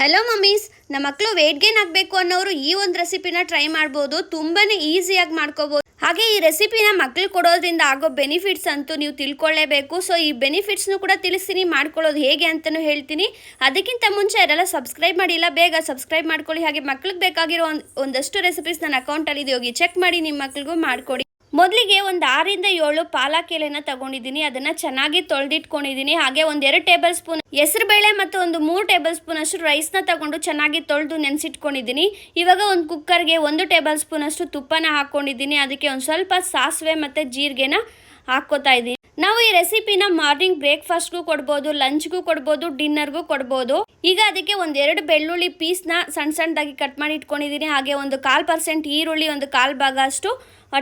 Hello mummies ನಮ್ಮ ಮಕ್ಕಳು weight gain ಆಗಬೇಕು ಅನ್ನೋರು ಈ ಒಂದು ರೆಸಿಪಿನ ಟ್ರೈ ಮಾಡ್ಬೋದು. ತುಂಬಾನೇ ಈಸಿಯಾಗಿ ಮಾಡ್ಕೋಬಹುದು ಹಾಗೆ ಈ ರೆಸಿಪಿನ ಮಕ್ಳು ಕೊಡೋದ್ರಿಂದ ಆಗೋ ಬೆನಿಫಿಟ್ಸ್ ಅಂತೂ ನೀವು ತಿಳ್ಕೊಳ್ಳೇಬೇಕು ಸೊ ಈ ಬೆನಿಫಿಟ್ಸ್ನು ಕೂಡ ತಿಳಿಸ್ತೀನಿ, ಮಾಡ್ಕೊಳ್ಳೋದು ಹೇಗೆ ಅಂತಲೂ ಹೇಳ್ತೀನಿ. ಅದಕ್ಕಿಂತ ಮುಂಚೆ ಯಾರೆಲ್ಲ ಸಬ್ಸ್ಕ್ರೈಬ್ ಮಾಡಿಲ್ಲ, ಬೇಗ ಸಬ್ಸ್ಕ್ರೈಬ್ ಮಾಡ್ಕೊಳ್ಳಿ. ಹಾಗೆ ಮಕ್ಳಿಗೆ ಬೇಕಾಗಿರೋ ಒಂದು ಒಂದಷ್ಟು ರೆಸಿಪೀಸ್ ನನ್ನ ಅಕೌಂಟಲ್ಲಿ ಇದೆ. ಹೋಗಿ ಚೆಕ್ ಮಾಡಿ ನಿಮ್ಮ ಮಕ್ಳಿಗೂ ಮಾಡ್ಕೊಡಿ. ಮೊದಲಿಗೆ ಒಂದು ಆರಿಂದ ಏಳು ಪಾಲಕ್ ಎಲೆನ ತಗೊಂಡಿದ್ದೀನಿ. ಅದನ್ನ ಚೆನ್ನಾಗಿ ತೊಳೆದಿಟ್ಕೊಂಡಿದ್ದೀನಿ. ಹಾಗೆ ಒಂದು ಎರಡು ಟೇಬಲ್ ಸ್ಪೂನ್ ಹೆಸರುಬೇಳೆ ಮತ್ತು ಒಂದು ಮೂರು ಟೇಬಲ್ ಸ್ಪೂನ್ ಅಷ್ಟು ರೈಸ್ನ ತಗೊಂಡು ಚೆನ್ನಾಗಿ ತೊಳೆದು ನೆನೆಸಿಟ್ಕೊಂಡಿದ್ದೀನಿ. ಇವಾಗ ಒಂದು ಕುಕ್ಕರ್ಗೆ ಒಂದು ಟೇಬಲ್ ಸ್ಪೂನ್ ಅಷ್ಟು ತುಪ್ಪನ ಹಾಕ್ಕೊಂಡಿದ್ದೀನಿ ಅದಕ್ಕೆ ಒಂದು ಸ್ವಲ್ಪ ಸಾಸಿವೆ ಮತ್ತು ಜೀರಿಗೆನ ಹಾಕ್ಕೋತಾ ಇದ್ದೀನಿ. ನಾವು ಈ ರೆಸಿಪಿನ ಮಾರ್ನಿಂಗ್ ಬ್ರೇಕ್ಫಾಸ್ಟ್ಗೂ ಕೊಡ್ಬೋದು, ಲಂಚ್ಗೂ ಕೊಡ್ಬೋದು, ಡಿನ್ನರ್ಗೂ ಕೊಡ್ಬೋದು. ಈಗ ಅದಕ್ಕೆ ಒಂದೆರಡು ಬೆಳ್ಳುಳ್ಳಿ ಪೀಸ್ನ ಸಣ್ಣ ಸಣ್ಣದಾಗಿ ಕಟ್ ಮಾಡಿ ಇಟ್ಕೊಂಡಿದ್ದೀನಿ. ಹಾಗೆ ಒಂದು ಕಾಲು ಪರ್ಸೆಂಟ್ ಈರುಳ್ಳಿ, ಒಂದು ಕಾಲು ಭಾಗ ಅಷ್ಟು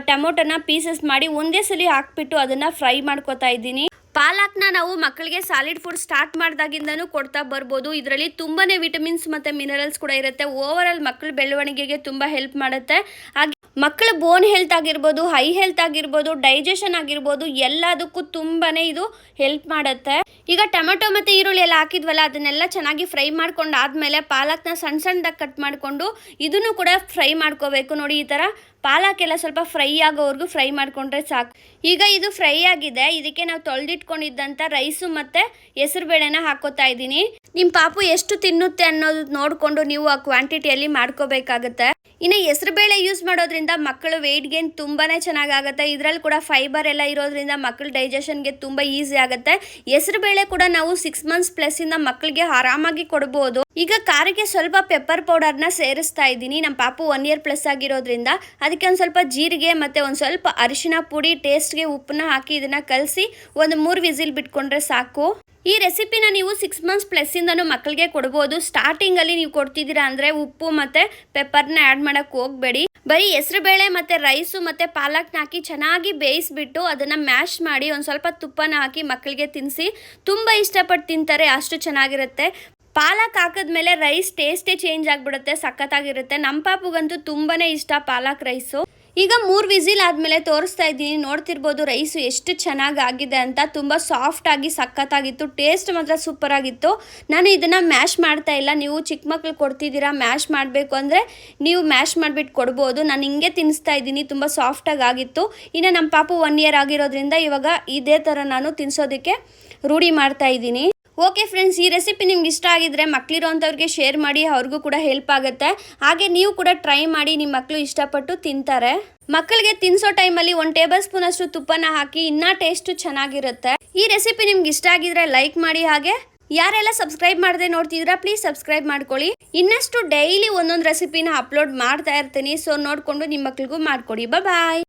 ಟೊಮೊಟೊನ ಪೀಸಸ್ ಮಾಡಿ ಒಂದೇ ಸಲ ಹಾಕ್ಬಿಟ್ಟು ಅದನ್ನ ಫ್ರೈ ಮಾಡ್ಕೊತಾ ಇದ್ದೀನಿ. ಪಾಲಕ್ನ ನಾವು ಮಕ್ಕಳಿಗೆ ಸಾಲಿಡ್ ಫುಡ್ ಸ್ಟಾರ್ಟ್ ಮಾಡಿದಾಗಿಂದನೂ ಕೊಡ್ತಾ ಬರ್ಬೋದು. ಇದರಲ್ಲಿ ತುಂಬಾನೇ ವಿಟಮಿನ್ಸ್ ಮತ್ತೆ ಮಿನರಲ್ಸ್ ಕೂಡ ಇರುತ್ತೆ. ಓವರ್ ಆಲ್ ಮಕ್ಕಳ ಬೆಳವಣಿಗೆಗೆ ತುಂಬಾ ಹೆಲ್ಪ್ ಮಾಡುತ್ತೆ. ಹಾಗೆ ಮಕ್ಕಳ ಬೋನ್ ಹೆಲ್ತ್ ಆಗಿರ್ಬೋದು ಹೈ ಹೆಲ್ತ್ ಆಗಿರ್ಬೋದು ಡೈಜೆಷನ್ ಆಗಿರ್ಬೋದು, ಎಲ್ಲದಕ್ಕೂ ತುಂಬಾನೇ ಇದು ಹೆಲ್ಪ್ ಮಾಡುತ್ತೆ. ಈಗ ಟೊಮೆಟೊ ಮತ್ತು ಈರುಳ್ಳಿ ಎಲ್ಲ ಹಾಕಿದ್ವಲ್ಲ, ಅದನ್ನೆಲ್ಲ ಚೆನ್ನಾಗಿ ಫ್ರೈ ಮಾಡ್ಕೊಂಡು ಆದಮೇಲೆ ಪಾಲಕ್ನ ಸಣ್ಣ ಸಣ್ಣದಾಗಿ ಕಟ್ ಮಾಡಿಕೊಂಡು ಇದನ್ನು ಕೂಡ ಫ್ರೈ ಮಾಡ್ಕೋಬೇಕು ನೋಡಿ, ಈ ಥರ ಪಾಲಕ್ ಎಲ್ಲ ಸ್ವಲ್ಪ ಫ್ರೈ ಆಗೋವರೆಗೂ ಫ್ರೈ ಮಾಡ್ಕೊಂಡ್ರೆ ಸಾಕು. ಈಗ ಇದು ಫ್ರೈ ಆಗಿದೆ, ಇದಕ್ಕೆ ನಾವು ತೊಳೆದಿಟ್ಕೊಂಡಿದ್ದಂಥ ರೈಸು ಮತ್ತು ಹೆಸರುಬೇಳೆನ ಹಾಕೋತಾ ಇದ್ದೀನಿ. ನಿಮ್ಮ ಪಾಪು ಎಷ್ಟು ತಿನ್ನುತ್ತೆ ಅನ್ನೋದು ನೋಡಿಕೊಂಡು ನೀವು ಆ ಕ್ವಾಂಟಿಟಿಯಲ್ಲಿ ಮಾಡ್ಕೋಬೇಕಾಗತ್ತೆ. ಇನ್ನು ಹೆಸರುಬೇಳೆ ಯೂಸ್ ಮಾಡೋದ್ರಿಂದ ಮಕ್ಕಳು ವೆಯ್ಟ್ ಗೇನ್ ತುಂಬಾನೇ ಚೆನ್ನಾಗಾಗುತ್ತೆ. ಇದರಲ್ಲಿ ಕೂಡ ಫೈಬರ್ ಎಲ್ಲ ಇರೋದ್ರಿಂದ ಮಕ್ಕಳ ಡೈಜೆಷನ್ಗೆ ತುಂಬಾ ಈಸಿ ಆಗುತ್ತೆ. ಹೆಸರುಬೇಳೆ ಕೂಡ ನಾವು ಸಿಕ್ಸ್ ಮಂತ್ಸ್ ಪ್ಲಸ್ ಇಂದ ಮಕ್ಕಳಿಗೆ ಆರಾಮಾಗಿ ಕೊಡಬಹುದು ಈಗ ಕಾರಿಗೆ ಸ್ವಲ್ಪ ಪೆಪ್ಪರ್ ಪೌಡರ್ನ ಸೇರಿಸ್ತಾ ಇದ್ದೀನಿ. ನಮ್ಮ ಪಾಪು ಒನ್ ಇಯರ್ ಪ್ಲಸ್ ಆಗಿರೋದ್ರಿಂದ ಅದಕ್ಕೆ ಒಂದು ಸ್ವಲ್ಪ ಜೀರಿಗೆ ಮತ್ತೆ ಒಂದು ಸ್ವಲ್ಪ ಅರಿಶಿನ ಪುಡಿ ಟೇಸ್ಟ್ಗೆ ಉಪ್ಪನ್ನ ಹಾಕಿ ಇದನ್ನ ಕಲಸಿ ಒಂದು ಮೂರು ವಿಸಿಲ್ ಬಿಟ್ಕೊಂಡ್ರೆ ಸಾಕು. ಈ ರೆಸಿಪಿನ ನೀವು ಸಿಕ್ಸ್ ಮಂತ್ಸ್ ಪ್ಲಸ್ಸಿಂದನೂ ಮಕ್ಕಳಿಗೆ ಕೊಡ್ಬೋದು. ಸ್ಟಾರ್ಟಿಂಗಲ್ಲಿ ನೀವು ಕೊಡ್ತಿದ್ದೀರಾ ಅಂದರೆ ಉಪ್ಪು ಮತ್ತು ಪೆಪ್ಪರ್ನ ಆ್ಯಡ್ ಮಾಡೋಕ್ಕೆ ಹೋಗಬೇಡಿ. ಬರೀ ಹೆಸರುಬೇಳೆ ಮತ್ತು ರೈಸು ಮತ್ತು ಪಾಲಕ್ನ ಹಾಕಿ ಚೆನ್ನಾಗಿ ಬೇಯಿಸಿಬಿಟ್ಟು ಅದನ್ನು ಮ್ಯಾಶ್ ಮಾಡಿ ಒಂದು ಸ್ವಲ್ಪ ತುಪ್ಪನ ಹಾಕಿ ಮಕ್ಕಳಿಗೆ ತಿನ್ನಿಸಿ ತುಂಬ ಇಷ್ಟಪಟ್ಟು ತಿಂತಾರೆ, ಅಷ್ಟು ಚೆನ್ನಾಗಿರುತ್ತೆ. ಪಾಲಕ್ ಹಾಕಿದ್ಮೇಲೆ ರೈಸ್ ಟೇಸ್ಟೇ ಚೇಂಜ್ ಆಗಿಬಿಡುತ್ತೆ, ಸಖತ್ತಾಗಿರುತ್ತೆ. ನಮ್ಮ ಪಾಪುಗಂತೂ ತುಂಬಾನೇ ಇಷ್ಟ ಪಾಲಕ್ ರೈಸು ಈಗ ಮೂರು ವಿಸಿಲ್ ಆದಮೇಲೆ ತೋರಿಸ್ತಾ ಇದ್ದೀನಿ. ನೋಡ್ತಿರ್ಬೋದು ರೈಸು ಎಷ್ಟು ಚೆನ್ನಾಗಿ ಆಗಿದೆ ಅಂತ. ತುಂಬ ಸಾಫ್ಟ್ ಆಗಿ, ಸಖತ್ತಾಗಿತ್ತು. ಟೇಸ್ಟ್ ಮಾತ್ರ ಸೂಪರ್ ಆಗಿತ್ತು. ನಾನು ಇದನ್ನು ಮ್ಯಾಶ್ ಮಾಡ್ತಾ ಇಲ್ಲ. ನೀವು ಚಿಕ್ಕ ಮಕ್ಳು ಕೊಡ್ತಿದ್ದೀರಾ ಮ್ಯಾಶ್ ಮಾಡಬೇಕು ಅಂದರೆ ನೀವು ಮ್ಯಾಶ್ ಮಾಡಿಬಿಟ್ಟು ಕೊಡ್ಬೋದು. ನಾನು ಹಿಂಗೆ ತಿನ್ನಿಸ್ತಾ ಇದ್ದೀನಿ. ತುಂಬ ಸಾಫ್ಟಾಗಿ ಆಗಿತ್ತು. ಇನ್ನು ನಮ್ಮ ಪಾಪು ಒನ್ ಇಯರ್ ಆಗಿರೋದ್ರಿಂದ ಇವಾಗ ಇದೇ ಥರ ನಾನು ತಿನ್ನಿಸೋದಕ್ಕೆ ರೂಢಿ ಮಾಡ್ತಾ ಇದ್ದೀನಿ. ಓಕೆ ಫ್ರೆಂಡ್ಸ್ ಈ ರೆಸಿಪಿ ನಿಮ್ಗೆ ಇಷ್ಟ ಆಗಿದ್ರೆ ಮಕ್ಕಳಿರೋಂಥವ್ರಿಗೆ ಶೇರ್ ಮಾಡಿ, ಅವ್ರಿಗೂ ಕೂಡ ಹೆಲ್ಪ್ ಆಗುತ್ತೆ. ಹಾಗೆ ನೀವು ಕೂಡ ಟ್ರೈ ಮಾಡಿ ನಿಮ್ಮ ಮಕ್ಕಳು ಇಷ್ಟಪಟ್ಟು ತಿಂತಾರೆ. ಮಕ್ಕಳಿಗೆ ತಿನ್ಸೋ ಟೈಮಲ್ಲಿ ಒಂದು ಟೇಬಲ್ ಸ್ಪೂನ್ ಅಷ್ಟು ತುಪ್ಪನ ಹಾಕಿ, ಇನ್ನೂ ಟೇಸ್ಟು ಚೆನ್ನಾಗಿರುತ್ತೆ. ಈ ರೆಸಿಪಿ ನಿಮ್ಗೆ ಇಷ್ಟ ಆಗಿದ್ರೆ ಲೈಕ್ ಮಾಡಿ, ಹಾಗೆ ಯಾರೆಲ್ಲ ಸಬ್ಸ್ಕ್ರೈಬ್ ಮಾಡದೆ ನೋಡ್ತಿದ್ದೀರಾ ಪ್ಲೀಸ್ ಸಬ್ಸ್ಕ್ರೈಬ್ ಮಾಡ್ಕೊಳ್ಳಿ. ಇನ್ನಷ್ಟು ಡೈಲಿ ಒಂದೊಂದು ರೆಸಿಪಿನ ಅಪ್ಲೋಡ್ ಮಾಡ್ತಾ ಇರ್ತೀನಿ. ಸೊ ನೋಡಿಕೊಂಡು ನಿಮ್ಮ ಮಕ್ಳಿಗೂ ಮಾಡಿಕೊಡಿ. ಬಾಯ್